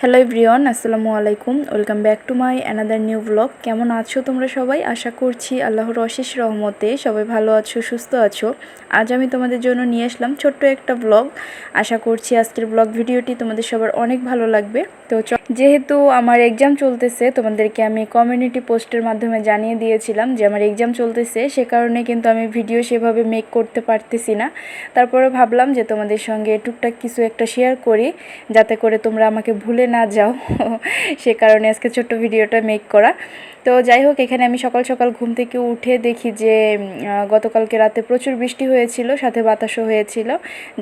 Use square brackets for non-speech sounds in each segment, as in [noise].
Hello everyone, আসসালামু আলাইকুম। Welcome back to my another new blog. কেমন আছো তোমরা সবাই? আশা করছি আল্লাহর অশেষ রহমতে সবাই ভালো আছো, সুস্থ আছো। আজ আমি তোমাদের জন্য নিয়ে আসলাম ছোট্ট একটা ব্লগ। আশা করছি আজকের ব্লগ ভিডিওটি তোমাদের সবার অনেক ভালো লাগবে। তো যেহেতু আমার এক্সাম চলতেছে, তোমাদেরকে আমি কমিউনিটি পোস্টের মাধ্যমে জানিয়ে দিয়েছিলাম যে আমার এক্সাম চলতেছে, সে কারণে কিন্তু আমি ভিডিও সেভাবে মেক করতে পারতেছি না। তারপরে ভাবলাম যে তোমাদের সঙ্গে টুকটাক কিছু একটা শেয়ার করি, যাতে করে তোমরা আমাকে ভুলে না যাও। সে কারণে আজকে ছোট্ট ভিডিওটা মেক করা। তো যাই হোক, এখানে আমি সকাল সকাল ঘুম থেকে উঠে দেখি যে গতকালকে রাতে প্রচুর বৃষ্টি হয়েছিল, সাথে বাতাসও হয়েছিল,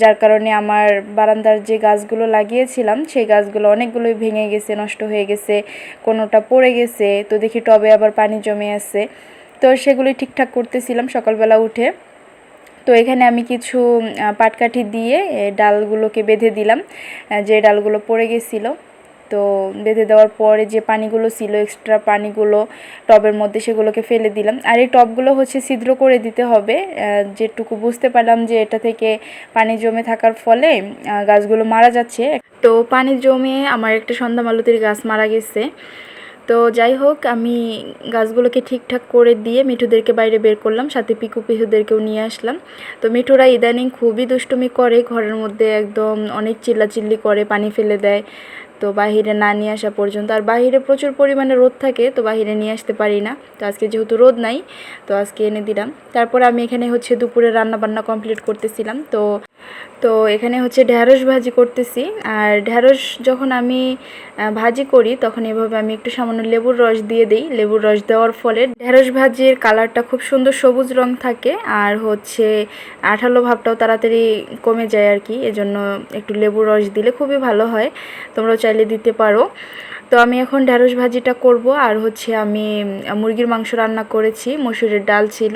যার কারণে আমার বারান্দার যে গাছগুলো লাগিয়েছিলাম, সেই গাছগুলো অনেকগুলোই ভেঙে গেছে, নষ্ট হয়ে গেছে, কোনোটা পড়ে গেছে, তো দেখি টবে আবার পানি জমে আছে। তো সেগুলি ঠিকঠাক করতেছিলাম সকালবেলা উঠে। তো এখানে আমি কিছু পাটকাঠি দিয়ে ডালগুলোকে বেঁধে দিলাম যে ডালগুলো পড়ে গেছিল। তো বেঁধে দেওয়ার পরে যে পানিগুলো ছিল এক্সট্রা পানিগুলো টবের মধ্যে সেগুলোকে ফেলে দিলাম। আর এই টবগুলো হচ্ছে ছিদ্র করে দিতে হবে। যেটুকু বুঝতে পারলাম যে এটা থেকে পানি জমে থাকার ফলে গাছগুলো মারা যাচ্ছে। তো পানি জমে আমার একটা সন্ধ্যা মালতির গাছ মারা গেছে। তো যাই হোক, আমি গাছগুলোকে ঠিকঠাক করে দিয়ে মিঠুদেরকে বাইরে বের করলাম, সাথে পিকু পিহুদেরকেও নিয়ে আসলাম। তো মিঠুরা ইদানিং খুবই দুষ্টুমি করে, ঘরের মধ্যে একদম অনেক চিল্লাচিল্লি করে, পানি ফেলে দেয়। তো বাহিরে না নিয়ে আসা পর্যন্ত, আর বাহিরে প্রচুর পরিমাণে রোদ থাকে, তো বাহিরে নিয়ে আসতে পারি না। তো আজকে যেহেতু রোদ নাই, তো আজকে এনে দিলাম। তারপর আমি এখানে হচ্ছে দুপুরে রান্না বান্না কমপ্লিট করতেছিলাম, তো তো এখানে হচ্ছে ঢ্যাঁড়স ভাজি করতেছি। আর ঢ্যাঁড়স যখন আমি ভাজি করি, তখন এভাবে আমি একটু সামান্য লেবুর রস দিয়ে দিই। লেবুর রস দেওয়ার ফলে ঢ্যাঁড়স ভাজির কালারটা খুব সুন্দর সবুজ রং থাকে আর হচ্ছে আঠালো ভাবটাও তাড়াতাড়ি কমে যায় আর কি। এজন্য একটু লেবুর রস দিলে খুবই ভালো হয়। তোমরাও চাইলে দিতে পারো। তো আমি এখন ঢ্যাঁড়স ভাজিটা করব, আর হচ্ছে আমি মুরগির মাংস রান্না করেছি, মসুরের ডাল ছিল,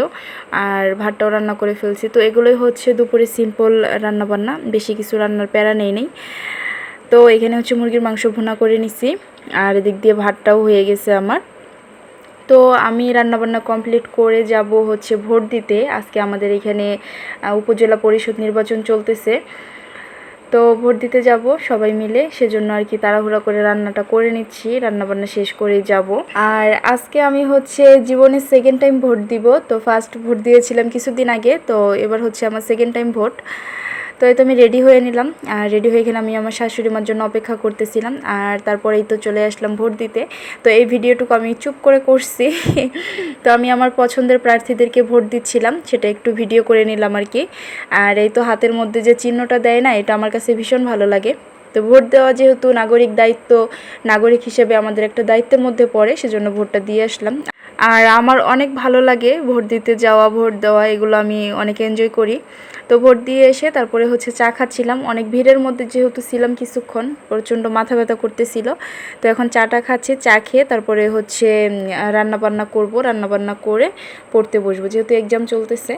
আর ভাতটাও রান্না করে ফেলছি। তো এগুলোই হচ্ছে দুপুরে সিম্পল রান্না বান্না বেশি কিছু রান্নার প্যারা নেই নেই। তো এখানে হচ্ছে মুরগির মাংস ভুনা করে নিছি, আর এদিক দিয়ে ভাতটাও হয়ে গেছে আমার। তো আমি রান্নাবান্না কমপ্লিট করে যাব হচ্ছে ভোট দিতে। আজকে আমাদের এখানে উপজেলা পরিষদ নির্বাচন চলতেছে। তো ভোট দিতে যাব সবাই মিলে, সেজন্য আর কি তাড়াহুড়া করে রান্নাটা করে নিচ্ছি, রান্নাবান্না শেষ করেই যাব। আর আজকে আমি হচ্ছে জীবনের সেকেন্ড টাইম ভোট দিব, তো ফার্স্ট ভোট দিয়েছিলাম কিছুদিন আগে, তো এবার হচ্ছে আমার সেকেন্ড টাইম ভোট। তো এই তো আমি রেডি হয়ে নিলাম। আর রেডি হয়ে এখানে আমি আমার শাশুড়ি মার জন্য অপেক্ষা করতেছিলাম। আর তারপরেই তো চলে আসলাম ভোট দিতে। তো এই ভিডিওটুকু আমি চুপ করে করছি। [laughs] তো আমি আমার পছন্দের প্রার্থীদেরকে ভোট দিচ্ছিলাম। সেটা একটু ভিডিও করে নিলাম আর কি। আর এই তো হাতের মধ্যে যে চিহ্নটা দেয় না, এটা আমার কাছে ভীষণ ভালো লাগে। তো ভোট দেওয়া যেহেতু নাগরিক দায়িত্ব, নাগরিক হিসেবে আমাদের একটা দায়িত্বের মধ্যে পড়ে, সেজন্য ভোটটা দিয়ে আসলাম। আর আমার অনেক ভালো লাগে ভোট দিতে যাওয়া, ভোট দেওয়া, এগুলো আমি অনেক এনজয় করি। তো ভোট দিয়ে এসে তারপরে হচ্ছে চা খাচ্ছিলাম। অনেক ভিড়ের মধ্যে যেহেতু ছিলাম কিছুক্ষণ, প্রচণ্ড মাথা ব্যথা করতেছিল। তো এখন চাটা খাচ্ছি, চা খেয়ে তারপরে হচ্ছে রান্না বান্না করব রান্না বান্না করে পড়তে বসবো, যেহেতু এক্সাম চলতেছে।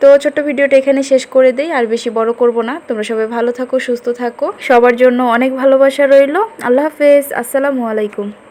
তো ছোট্ট ভিডিওটা এখানে শেষ করে দেই, আর বেশি বড় করব না। তোমরা সবাই ভালো থাকো, সুস্থ থাকো। সবার জন্য অনেক ভালোবাসা রইল। আল্লাহ হাফেজ। আসসালামু আলাইকুম।